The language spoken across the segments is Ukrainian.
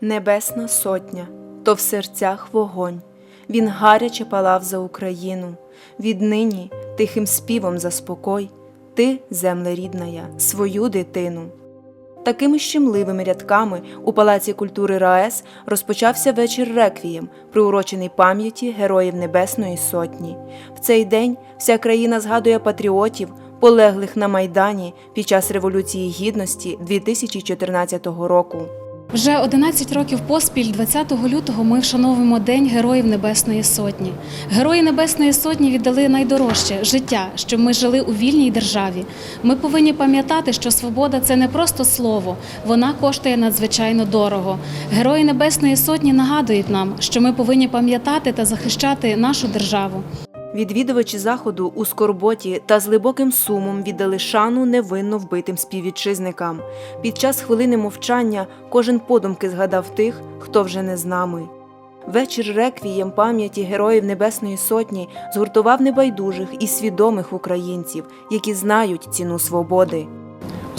Небесна сотня, то в серцях вогонь. Він гаряче палав за Україну. Віднині тихим співом заспокой, ти, земле рідная, свою дитину. Такими щемливими рядками у Палаці культури РаЕС розпочався вечір реквієм, приурочений пам'яті Героїв Небесної Сотні. В цей день вся країна згадує патріотів, полеглих на Майдані під час Революції Гідності 2014 року. Вже 11 років поспіль, 20 лютого, ми вшановуємо День Героїв Небесної Сотні. Герої Небесної Сотні віддали найдорожче життя, щоб ми жили у вільній державі. Ми повинні пам'ятати, що свобода це не просто слово, вона коштує надзвичайно дорого. Герої Небесної Сотні нагадують нам, що ми повинні пам'ятати та захищати нашу державу. Відвідувачі заходу у скорботі та з глибоким сумом віддали шану невинно вбитим співвітчизникам. Під час хвилини мовчання кожен подумки згадав тих, хто вже не з нами. Вечір реквієм пам'яті Героїв Небесної Сотні згуртував небайдужих і свідомих українців, які знають ціну свободи.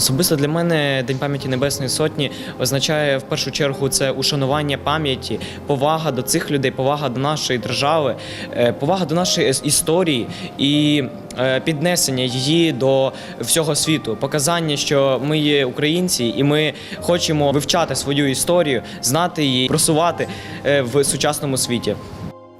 Особисто для мене День пам'яті Небесної Сотні означає в першу чергу це ушанування пам'яті, повага до цих людей, повага до нашої держави, е, повага до нашої історії і е, піднесення її до всього світу, показання, що ми є українці, і ми хочемо вивчати свою історію, знати її, просувати е, в сучасному світі.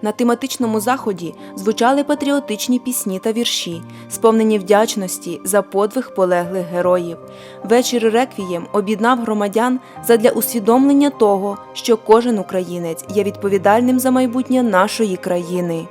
На тематичному заході звучали патріотичні пісні та вірші, сповнені вдячності за подвиг полеглих героїв. Вечір реквієм об'єднав громадян задля усвідомлення того, що кожен українець є відповідальним за майбутнє нашої країни.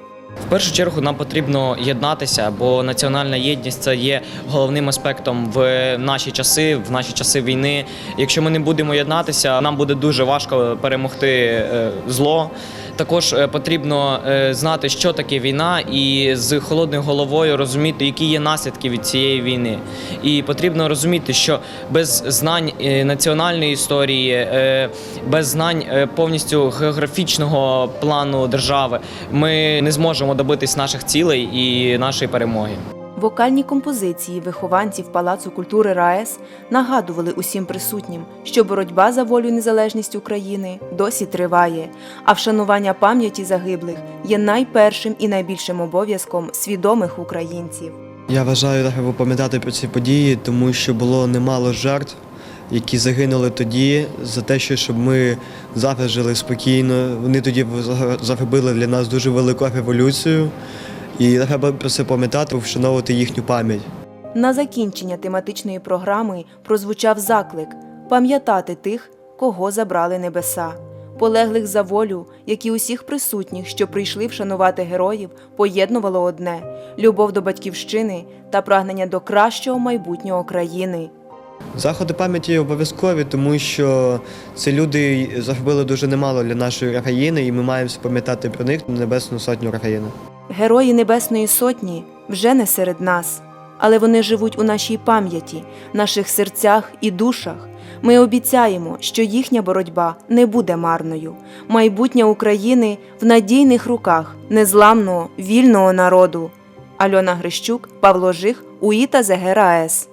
В першу чергу нам потрібно єднатися, бо національна єдність це є головним аспектом в наші часи, в наші часи війни. Якщо ми не будемо єднатися, нам буде дуже важко перемогти е, зло. Також е, потрібно е, знати, що таке війна, і з холодною головою розуміти, які є наслідки від цієї війни. І потрібно розуміти, що без знань е, національної історії, без знань повністю географічного плану держави, ми не зможемо добитись наших цілей і нашої перемоги. Вокальні композиції вихованців Палацу культури РаЕС нагадували усім присутнім, що боротьба за волю і незалежність України досі триває, а вшанування пам'яті загиблих є найпершим і найбільшим обов'язком свідомих українців. Я вважаю, треба пам'ятати про ці події, тому що було немало жертв, які загинули тоді за те, що щоб ми зараз жили спокійно. Вони тоді загубили для нас дуже велику революцію. І треба про це пам'ятати, вшановувати їхню пам'ять. На закінчення тематичної програми прозвучав заклик пам'ятати тих, кого забрали небеса, полеглих за волю, як і усіх присутніх, що прийшли вшанувати героїв, поєднувало одне любов до батьківщини та прагнення до кращого майбутнього країни. Заходи пам'яті обов'язкові, тому що ці люди загубили дуже немало для нашої країни, і ми маємо пам'ятати про них небесну сотню країни. Герої Небесної Сотні вже не серед нас, але вони живуть у нашій пам'яті, наших серцях і душах. Ми обіцяємо, що їхня боротьба не буде марною. Майбутнє України в надійних руках незламного вільного народу. Альона Грищук, Павло Жих, УІТА ЗГРАЕС.